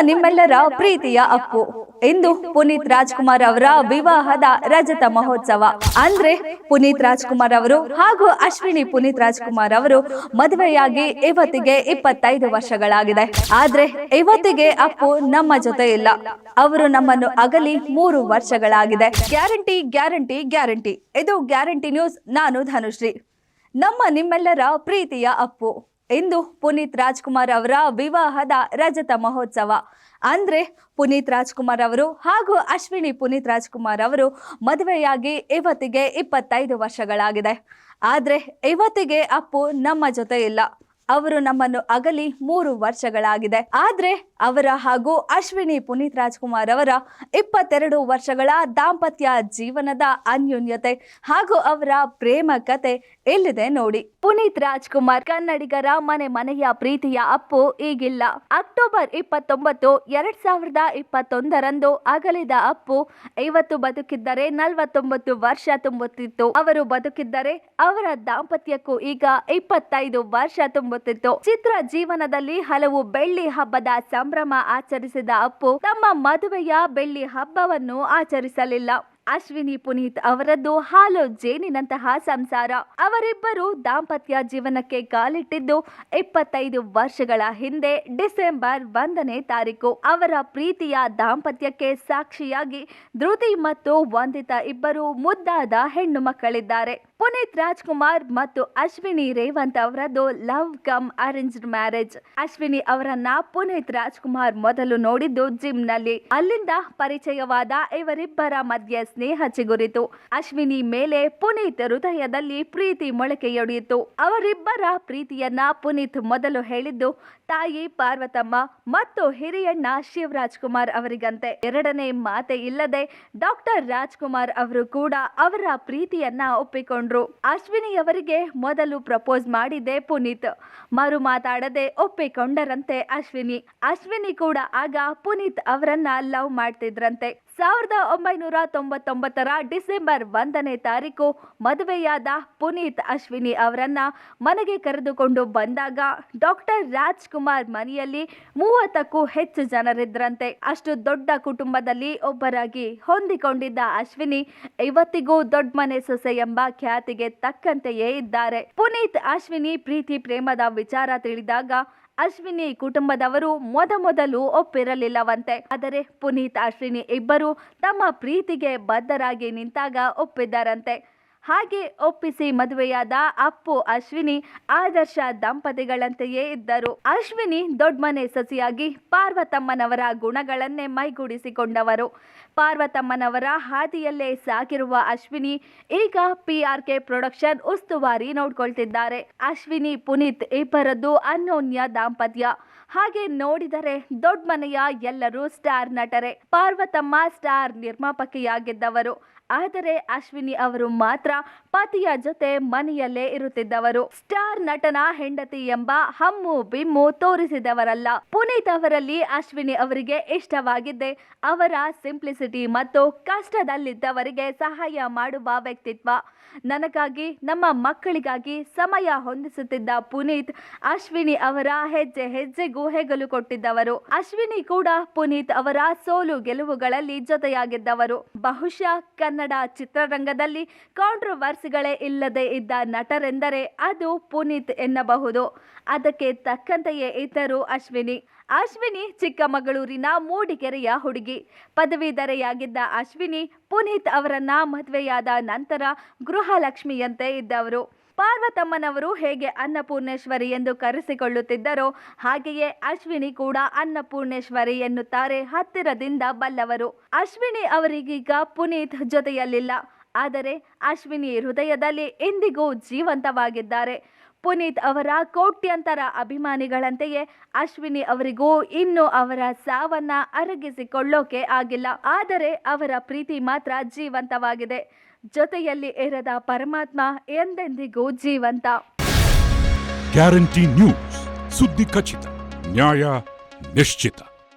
ನಿಮ್ಮೆಲ್ಲರ ಪ್ರೀತಿಯ ಅಪ್ಪು. ಇಂದು ಪುನೀತ್ ರಾಜ್ಕುಮಾರ್ ಅವರ ವಿವಾಹದ ರಜತ ಮಹೋತ್ಸವ. ಅಂದ್ರೆ ಪುನೀತ್ ರಾಜ್ಕುಮಾರ್ ಅವರು ಹಾಗೂ ಅಶ್ವಿನಿ ಪುನೀತ್ ರಾಜ್ಕುಮಾರ್ ಅವರು ಮದುವೆಯಾಗಿ ಇವತ್ತಿಗೆ ಇಪ್ಪತ್ತೈದು ವರ್ಷಗಳಾಗಿದೆ. ಆದ್ರೆ ಇವತ್ತಿಗೆ ಅಪ್ಪು ನಮ್ಮ ಜೊತೆ ಇಲ್ಲ. ಅವರು ನಮ್ಮನ್ನು ಅಗಲಿ ಮೂರು ವರ್ಷಗಳಾಗಿದೆ. Guarantee guarantee guarantee. ಇದು ಗ್ಯಾರಂಟಿ ನ್ಯೂಸ್. ನಾನು ಧನುಶ್ರೀ. ನಮ್ಮ ನಿಮ್ಮೆಲ್ಲರ ಪ್ರೀತಿಯ ಅಪ್ಪು. ಇಂದು ಪುನೀತ್ ರಾಜ್ಕುಮಾರ್ ಅವರ ವಿವಾಹದ ರಜತ ಮಹೋತ್ಸವ. ಅಂದ್ರೆ ಪುನೀತ್ ರಾಜ್ಕುಮಾರ್ ಅವರು ಹಾಗೂ ಅಶ್ವಿನಿ ಪುನೀತ್ ರಾಜ್ಕುಮಾರ್ ಅವರು ಮದುವೆಯಾಗಿ ಇವತ್ತಿಗೆ ಇಪ್ಪತ್ತೈದು ವರ್ಷಗಳಾಗಿದೆ. ಆದ್ರೆ ಇವತ್ತಿಗೆ ಅಪ್ಪು ನಮ್ಮ ಜೊತೆ ಇಲ್ಲ. ಅವರು ನಮ್ಮನ್ನು ಅಗಲಿ ಮೂರು ವರ್ಷಗಳಾಗಿದೆ. ಆದ್ರೆ ಅವರ ಹಾಗೂ ಅಶ್ವಿನಿ ಪುನೀತ್ ರಾಜ್ಕುಮಾರ್ ಅವರ ಇಪ್ಪತ್ತೆರಡು ವರ್ಷಗಳ ದಾಂಪತ್ಯ ಜೀವನದ ಅನ್ಯೋನ್ಯತೆ ಹಾಗೂ ಅವರ ಪ್ರೇಮ ಕತೆ ಎಲ್ಲಿದೆ ನೋಡಿ. ಪುನೀತ್ ರಾಜ್ಕುಮಾರ್ ಕನ್ನಡಿಗರ ಮನೆ ಮನೆಯ ಪ್ರೀತಿಯ ಅಪ್ಪು ಈಗಿಲ್ಲ. ಅಕ್ಟೋಬರ್ ಇಪ್ಪತ್ತೊಂಬತ್ತು, ಎರಡ್ ಸಾವಿರದ ಇಪ್ಪತ್ತೊಂದರಂದು ಅಗಲಿದ ಅಪ್ಪು ಇವತ್ತು ಬದುಕಿದ್ದರೆ ನಲವತ್ತೊಂಬತ್ತು ವರ್ಷ ತುಂಬುತ್ತಿತ್ತು. ಅವರು ಬದುಕಿದ್ದರೆ ಅವರ ದಾಂಪತ್ಯಕ್ಕೂ ಈಗ ಇಪ್ಪತ್ತೈದು ವರ್ಷ ತುಂಬುತ್ತಿತ್ತು ಚಿತ್ರ ಜೀವನದಲ್ಲಿ ಹಲವು ಬೆಳ್ಳಿ ಹಬ್ಬದ ಸಂಭ್ರಮ ಆಚರಿಸಿದ ಅಪ್ಪು ತಮ್ಮ ಮದುವೆಯ ಬೆಳ್ಳಿ ಹಬ್ಬವನ್ನು ಆಚರಿಸಲಿಲ್ಲ. ಅಶ್ವಿನಿ ಪುನೀತ್ ಅವರದ್ದು ಹಾಲು ಜೇನಿನಂತಹ ಸಂಸಾರ. ಅವರಿಬ್ಬರು ದಾಂಪತ್ಯ ಜೀವನಕ್ಕೆ ಕಾಲಿಟ್ಟಿದ್ದು ಇಪ್ಪತ್ತೈದು ವರ್ಷಗಳ ಹಿಂದೆ ಡಿಸೆಂಬರ್ ಒಂದನೇ ತಾರೀಕು. ಅವರ ಪ್ರೀತಿಯ ದಾಂಪತ್ಯಕ್ಕೆ ಸಾಕ್ಷಿಯಾಗಿ ಧೃತಿ ಮತ್ತು ವಂದಿತ ಇಬ್ಬರು ಮುದ್ದಾದ ಹೆಣ್ಣು ಮಕ್ಕಳಿದ್ದಾರೆ. ಪುನೀತ್ ರಾಜ್ಕುಮಾರ್ ಮತ್ತು ಅಶ್ವಿನಿ ರೇವಂತ್ ಅವರದ್ದು love come arranged marriage. Ashwini ಅವರನ್ನ ಪುನೀತ್ ರಾಜ್ಕುಮಾರ್ ಮೊದಲು ನೋಡಿದ್ದು ಜಿಮ್ನಲ್ಲಿ ಅಲ್ಲಿಂದ ಪರಿಚಯವಾದ ಇವರಿಬ್ಬರ ಮಧ್ಯೆ ಸ್ನೇಹ ಚಿಗುರಿತು. ಅಶ್ವಿನಿ ಮೇಲೆ ಪುನೀತ್ ಹೃದಯದಲ್ಲಿ ಪ್ರೀತಿ ಮೊಳಕೆಯೊಡೆಯಿತು. ಅವರಿಬ್ಬರ ಪ್ರೀತಿಯನ್ನ ಪುನೀತ್ ಮೊದಲು ಹೇಳಿದ್ದು, ತಾಯಿ ಪಾರ್ವತಮ್ಮ ಮತ್ತು ಹಿರಿಯಣ್ಣ ಶಿವರಾಜ್ ಕುಮಾರ್ ಅವರಿಗಂತೆ. ಎರಡನೇ ಮಾತೆ ಇಲ್ಲದೆ ಡಾಕ್ಟರ್ ರಾಜ್ಕುಮಾರ್ ಅವರು ಕೂಡ ಅವರ ಪ್ರೀತಿಯನ್ನ ಒಪ್ಪಿಕೊಂಡ್ರು ಅಶ್ವಿನಿ ಅವರಿಗೆ ಮೊದಲು ಪ್ರಪೋಸ್ ಮಾಡಿದೆ ಪುನೀತ್. ಮರು ಮಾತಾಡದೆ ಒಪ್ಪಿಕೊಂಡರಂತೆ ಅಶ್ವಿನಿ. ಅಶ್ವಿನಿ ಕೂಡ ಆಗ ಪುನೀತ್ ಅವರನ್ನ ಲವ್ ಮಾಡ್ತಿದ್ರಂತೆ. ಸಾವಿರದ ಒಂಬೈನೂರ ತೊಂಬತ್ತೊಂಬತ್ತರ ಡಿಸೆಂಬರ್ ಒಂದನೇ ತಾರೀಕು ಮದುವೆಯಾದ ಪುನೀತ್ ಅಶ್ವಿನಿ ಅವರನ್ನ ಮನೆಗೆ ಕರೆದುಕೊಂಡು ಬಂದಾಗ ಡಾಕ್ಟರ್ ರಾಜ್ಕುಮಾರ್ ಮನೆಯಲ್ಲಿ ಮೂವತ್ತಕ್ಕೂ ಹೆಚ್ಚು ಜನರಿದ್ರಂತೆ. ಅಷ್ಟು ದೊಡ್ಡ ಕುಟುಂಬದಲ್ಲಿ ಒಬ್ಬರಾಗಿ ಹೊಂದಿಕೊಂಡಿದ್ದ ಅಶ್ವಿನಿ ಇವತ್ತಿಗೂ ದೊಡ್ಡ ಮನೆ ಸೊಸೆ ಎಂಬ ಖ್ಯಾತಿಗೆ ತಕ್ಕಂತೆಯೇ ಇದ್ದಾರೆ. ಪುನೀತ್, ಅಶ್ವಿನಿ ಪ್ರೀತಿ ಪ್ರೇಮದ ವಿಚಾರ ತಿಳಿದಾಗ ಅಶ್ವಿನಿ ಕುಟುಂಬದವರು ಮೊದಮೊದಲು ಒಪ್ಪಿರಲಿಲ್ಲವಂತೆ. ಆದರೆ ಪುನೀತ್, ಅಶ್ವಿನಿ ಇಬ್ಬರು ತಮ್ಮ ಪ್ರೀತಿಗೆ ಬದ್ಧರಾಗಿ ನಿಂತಾಗ ಒಪ್ಪಿದ್ದಾರಂತೆ. ಹಾಗೆ ಒಪ್ಪಿಸಿ ಮದುವೆಯಾದ ಅಪ್ಪು ಅಶ್ವಿನಿ ಆದರ್ಶ ದಂಪತಿಗಳಂತೆಯೇ ಇದ್ದರು. ಅಶ್ವಿನಿ ದೊಡ್ಡಮನೆ ಸಸಿಯಾಗಿ ಪಾರ್ವತಮ್ಮನವರ ಗುಣಗಳನ್ನೇ ಮೈಗೂಡಿಸಿಕೊಂಡವರು. ಪಾರ್ವತಮ್ಮನವರ ಹಾದಿಯಲ್ಲೇ ಸಾಗಿರುವ ಅಶ್ವಿನಿ ಈಗ ಪಿ ಆರ್ ಕೆ ಪ್ರೊಡಕ್ಷನ್ ಉಸ್ತುವಾರಿ ನೋಡ್ಕೊಳ್ತಿದ್ದಾರೆ. ಅಶ್ವಿನಿ, ಪುನೀತ್ ಇಬ್ಬರದ್ದು ಅನ್ಯೋನ್ಯ ದಾಂಪತ್ಯ. ಹಾಗೆ ನೋಡಿದರೆ ದೊಡ್ಡ ಮನೆಯ ಎಲ್ಲರೂ ಸ್ಟಾರ್ ನಟರೆ. ಪಾರ್ವತಮ್ಮ ಸ್ಟಾರ್ ನಿರ್ಮಾಪಕಿಯಾಗಿದ್ದವರು. ಆದರೆ ಅಶ್ವಿನಿ ಅವರು ಮಾತ್ರ ಪತಿಯ ಜೊತೆ ಮನೆಯಲ್ಲೇ ಇರುತ್ತಿದ್ದವರು. ಸ್ಟಾರ್ ನಟನ ಹೆಂಡತಿ ಎಂಬ ಹಮ್ಮು ಬಿಮ್ಮು ತೋರಿಸಿದವರಲ್ಲ. ಪುನೀತ್ ಅವರಲ್ಲಿ ಅಶ್ವಿನಿ ಅವರಿಗೆ ಇಷ್ಟವಾಗಿದ್ದೆ. ಅವರ ಸಿಂಪ್ಲಿಸಿಟಿ ಮತ್ತು ಕಷ್ಟದಲ್ಲಿದ್ದವರಿಗೆ ಸಹಾಯ ಮಾಡುವ ವ್ಯಕ್ತಿತ್ವ. ನನಗಾಗಿ, ನಮ್ಮ ಮಕ್ಕಳಿಗಾಗಿ ಸಮಯ ಹೊಂದಿಸುತ್ತಿದ್ದ ಪುನೀತ್ ಅಶ್ವಿನಿ ಅವರ ಹೆಜ್ಜೆ ಹೆಜ್ಜೆಗೂ ಹೆಗಲು ಕೊಟ್ಟಿದ್ದವರು. ಅಶ್ವಿನಿ ಕೂಡ ಪುನೀತ್ ಅವರ ಸೋಲು ಗೆಲುವುಗಳಲ್ಲಿ ಜೊತೆಯಾಗಿದ್ದವರು. ಬಹುಶಃ ಕನ್ನಡ ಚಿತ್ರರಂಗದಲ್ಲಿ ಕಾಂಟ್ರವರ್ಸಿಗಳೇ ಇಲ್ಲದೆ ಇದ್ದ ನಟರೆಂದರೆ ಅದು ಪುನೀತ್ ಎನ್ನಬಹುದು. ಅದಕ್ಕೆ ತಕ್ಕಂತೆಯೇ ಇದ್ದರು ಅಶ್ವಿನಿ. ಅಶ್ವಿನಿ ಚಿಕ್ಕಮಗಳೂರಿನ ಮೂಡಿಗೆರೆಯ ಹುಡುಗಿ. ಪದವೀಧರೆಯಾಗಿದ್ದ ಅಶ್ವಿನಿ ಪುನೀತ್ ಅವರನ್ನ ಮದುವೆಯಾದ ನಂತರ ಗೃಹಲಕ್ಷ್ಮಿಯಂತೆ ಇದ್ದವರು. ಪಾರ್ವತಮ್ಮನವರು ಹೇಗೆ ಅನ್ನಪೂರ್ಣೇಶ್ವರಿ ಎಂದು ಕರೆಸಿಕೊಳ್ಳುತ್ತಿದ್ದರೋ ಹಾಗೆಯೇ ಅಶ್ವಿನಿ ಕೂಡ ಅನ್ನಪೂರ್ಣೇಶ್ವರಿ ಎನ್ನುತ್ತಾರೆ ಹತ್ತಿರದಿಂದ ಬಲ್ಲವರು. ಅಶ್ವಿನಿ ಅವರಿಗೀಗ ಪುನೀತ್ ಜೊತೆಯಲ್ಲಿಲ್ಲ. ಆದರೆ ಅಶ್ವಿನಿ ಹೃದಯದಲ್ಲಿ ಎಂದಿಗೂ ಜೀವಂತವಾಗಿದ್ದಾರೆ. ಪುನೀತ್ ಅವರ ಕೋಟ್ಯಂತರ ಅಭಿಮಾನಿಗಳಂತೆಯೇ ಅಶ್ವಿನಿ ಅವರಿಗೂ ಇನ್ನು ಅವರ ಸಾವನ್ನ ಅರಗಿಸಿಕೊಳ್ಳೋಕೆ ಆಗಿಲ್ಲ. ಆದರೆ ಅವರ ಪ್ರೀತಿ ಮಾತ್ರ ಜೀವಂತವಾಗಿದೆ. ಜೊತೆಯಲ್ಲಿ ಇರದ ಪರಮಾತ್ಮ ಎಂದೆಂದಿಗೂ ಜೀವಂತ. Guarantee news. ಸುದ್ದಿ ಖಚಿತ, ನ್ಯಾಯ ನಿಶ್ಚಿತ.